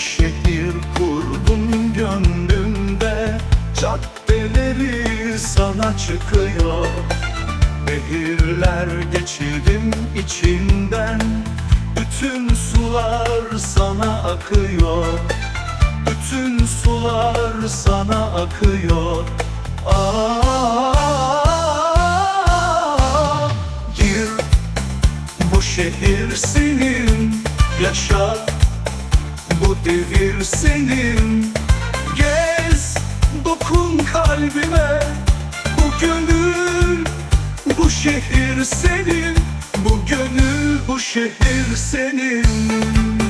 şehir kurdum gönlümde. Caddeleri sana çıkıyor. Nehirler geçirdim içinden. Bütün sular sana akıyor. Bütün sular sana akıyor. Aa, Gir. Bu şehir senin Yaşa devir senin. Gez dokun kalbime. Bu gönül bu şehir senin. Bu gönül bu şehir senin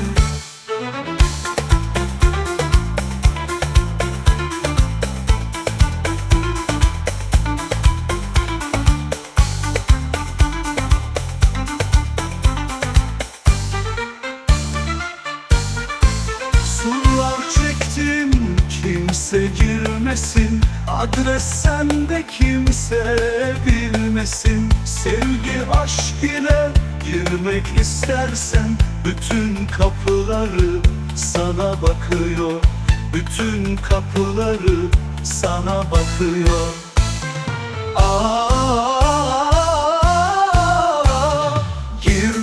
girmesin. Adres sende kimse bilmesin. Sevgi aşk ile girmek istersen Bütün kapıları sana bakıyor. Bütün kapıları sana bakıyor. Aa, gir.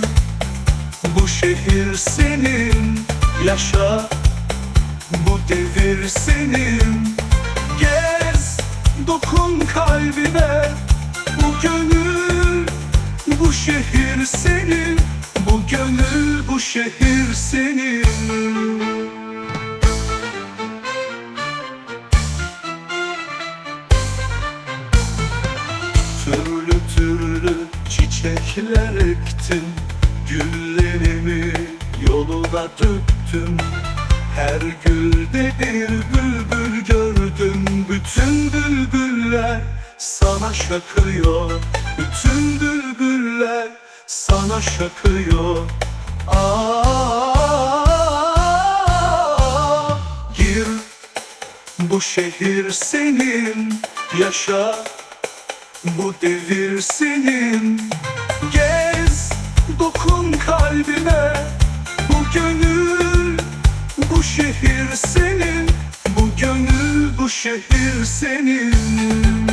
Bu şehir senin Yaşa Bu devir senin. Gez Dokun kalbine. Bu gönül Bu şehir senin. Bu gönül bu şehir senin. Türlü türlü çiçekler ektim Güllerimi yoluna döktüm Her gülde bir bülbül gördüm Bütün bülbüller sana şakıyor. Bütün bülbüller sana şakıyor. Aa, gir bu şehir senin Yaşa bu devir senin. Gez dokun kalbime şehir senin Bu gönül bu şehir senin